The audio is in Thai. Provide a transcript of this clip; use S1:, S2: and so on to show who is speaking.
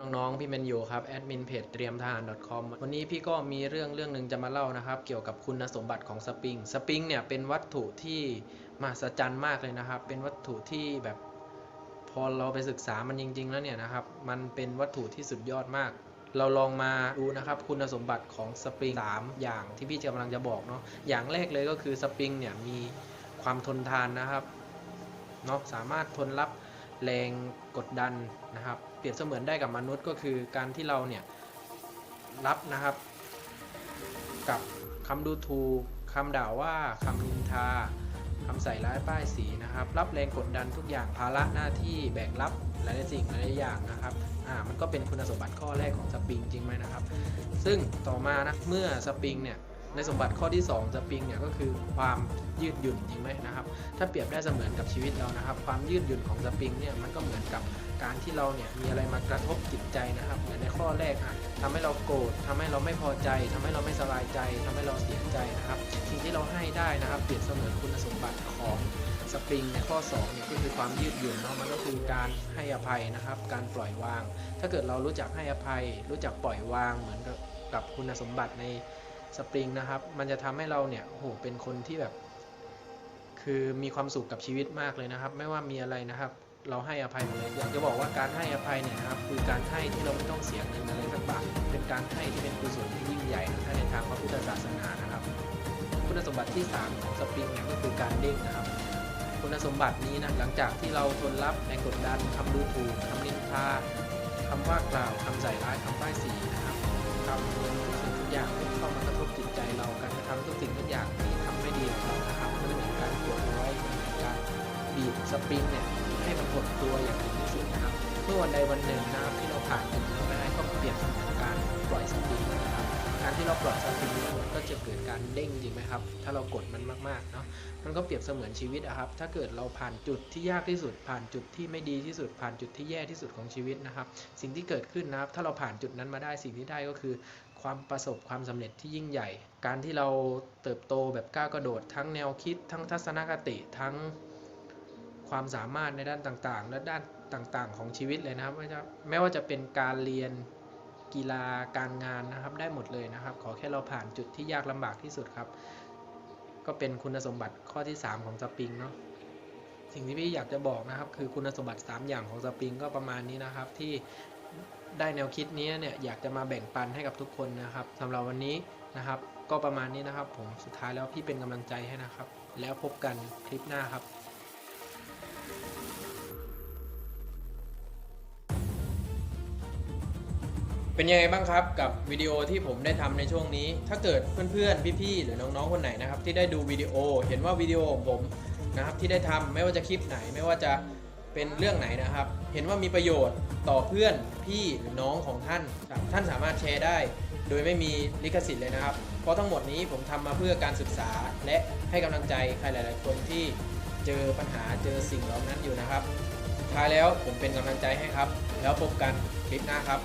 S1: น้องๆ พี่เมนยูครับแอดมินเพจเตรียมทหาร .com วันนี้พี่ก็มีเรื่องเรื่องหนึ่งจะมาเล่านะครับ เกี่ยวกับคุณสมบัติของสปริง สปริงเนี่ยเป็นวัตถุที่มหัศจรรย์มากเลยนะครับ เป็นวัตถุที่แบบพอเราไปศึกษามันจริง ๆ แล้วเนี่ยนะครับ มันเป็นวัตถุที่สุดยอดมาก เราลองมาดูนะครับคุณสมบัติของสปริงสามอย่างที่พี่กำลังจะบอกเนาะ อย่างแรกเลยก็คือสปริงเนี่ยมีความทนทานนะครับเนาะสามารถทนรับ แรงกดดันนะครับเปรียบเสมือนได้กับมนุษย์ก็คือการที่เราเนี่ยรับนะครับ กับคำดูถูกคำด่าว่าคำนินทาคำใส่ร้ายป้ายสีนะครับ รับแรงกดดันทุกอย่างภาระหน้าที่แบกรับหลายๆสิ่งหลายๆอย่างนะครับอ่ามันก็เป็นคุณสมบัติข้อแรกของสปริงจริงไหมนะครับ ซึ่งต่อมานะเมื่อสปริงเนี่ย ในสมบัติข้อที่ 2 สปริงเนี่ยก็คือความยืดหยุ่นจริงไหมนะครับ ถ้าเปรียบได้เสมือนกับชีวิตเรานะครับ ความยืดหยุ่นของสปริงเนี่ยมันก็เหมือนกับการที่เราเนี่ยมีอะไรมากระทบจิตใจนะครับ เหมือนในข้อแรกอะทำให้เราโกรธทำให้เราไม่พอใจทำให้เราไม่สบายใจทำให้เราเสียใจนะครับ สิ่งที่เราให้ได้นะครับ เปรียบเสมือนคุณสมบัติของสปริงในข้อ2เนี่ยก็คือความยืดหยุ่นเนาะมันก็คือการให้อภัยนะครับ การปล่อยวาง ถ้าเกิดเรารู้จักให้อภัย รู้จักปล่อยวางเหมือนกับคุณสมบัติใน สปริงนะครับ มันจะทำให้เราเนี่ยโหเป็นคนที่แบบ คือมีความสุขกับชีวิตมากเลยนะครับ ไม่ว่ามีอะไรนะครับ เราให้อภัยหมดเลยอยากจะบอกว่าการให้อภัยเนี่ยนะครับ คือการให้ที่เราไม่ต้องเสียเงินอะไรสักบาทเป็นการให้ที่เป็นกุศลที่ยิ่งใหญ่ถ้าในทางพระพุทธศาสนานะครับ คุณสมบัติที่ 3 ของสปริงเนี่ยก็คือการเด้งนะครับคุณสมบัตินี้นะหลังจากที่เราทนรับแรงกดดันคำดูถูกคำนินทาคำว่ากล่าวคำใส่ร้ายคำป้ายสีนะครับคำทุกสิ่ง อย่างที่เข้ามากระทบจิตใจเราการกระทำทุกสิ่งทุกอย่างที่ทำไม่ดีกับเรานะครับมันเหมือนการกดเอาไว้เหมือนการบีบสปริงเนี่ยให้มันหดตัวอย่างถึงที่สุดนะครับเมื่อวันใดวันหนึ่งนะครับที่เราผ่านจุดนี้มาได้ก็เปลี่ยนเสมือนการปล่อยสปริงนะครับการที่เราปล่อยสปริงเนี่ยมันก็จะเกิดการเด้งจริงไหมครับ ถ้าเรากดมันมากๆเนาะมันก็เปรียบเสมือนชีวิตอะครับ ถ้าเกิดเราผ่านจุดที่ยากที่สุด ผ่านจุดที่ไม่ดีที่สุด ผ่านจุดที่แย่ที่สุดของชีวิตนะครับ สิ่งที่เกิดขึ้นนะครับ ถ้าเราผ่านจุดนั้นมาได้สิ่งที่ได้ก็คือ ความประสบความสำเร็จที่ยิ่งใหญ่ การที่เราเติบโตแบบก้าวกระโดด ทั้งแนวคิด ทั้งทัศนคติทั้งความสามารถในด้านต่างๆ และด้านต่างๆ ของชีวิตเลยนะครับไม่ว่าจะไม่ว่าจะเป็นการเรียนกีฬาการงานนะครับได้หมดเลยนะครับ ขอแค่เราผ่านจุดที่ยากลำบากที่สุดครับ ก็เป็นคุณสมบัติข้อที่ 3 ของสปริงเนาะสิ่งที่พี่อยากจะบอกนะครับ คือคุณสมบัติ 3 อย่างของสปริงก็ประมาณนี้นะครับที่ ได้แนวคิดนี้เนี่ยอยากจะมาแบ่งปันให้กับทุกคนนะครับสำหรับวันนี้นะครับ ก็ประมาณนี้นะครับผมสุดท้ายแล้วพี่เป็นกำลังใจให้นะครับ แล้วพบกันคลิปหน้าครับเป็นยังไงบ้างครับกับวิดีโอที่ผมได้ทำในช่วงนี้ ถ้าเกิดเพื่อนๆ พี่ๆ หรือน้องๆ คนไหนนะครับที่ได้ดูวิดีโอ เห็นว่าวิดีโอของผมนะครับที่ได้ทำไม่ว่าจะคลิปไหนไม่ว่าจะ เป็นเรื่องไหนนะครับ เห็นว่ามีประโยชน์ต่อเพื่อนพี่หรือน้องของท่าน ท่านสามารถแชร์ได้ โดยไม่มีลิขสิทธิ์เลยนะครับ เพราะทั้งหมดนี้ผมทำมาเพื่อการศึกษา และให้กำลังใจใครหลาย ๆ คนที่เจอปัญหาเจอสิ่งเหล่านั้นอยู่นะครับสุดท้ายแล้วผมเป็นกำลังใจให้ครับ แล้วพบกันคลิปหน้าครับ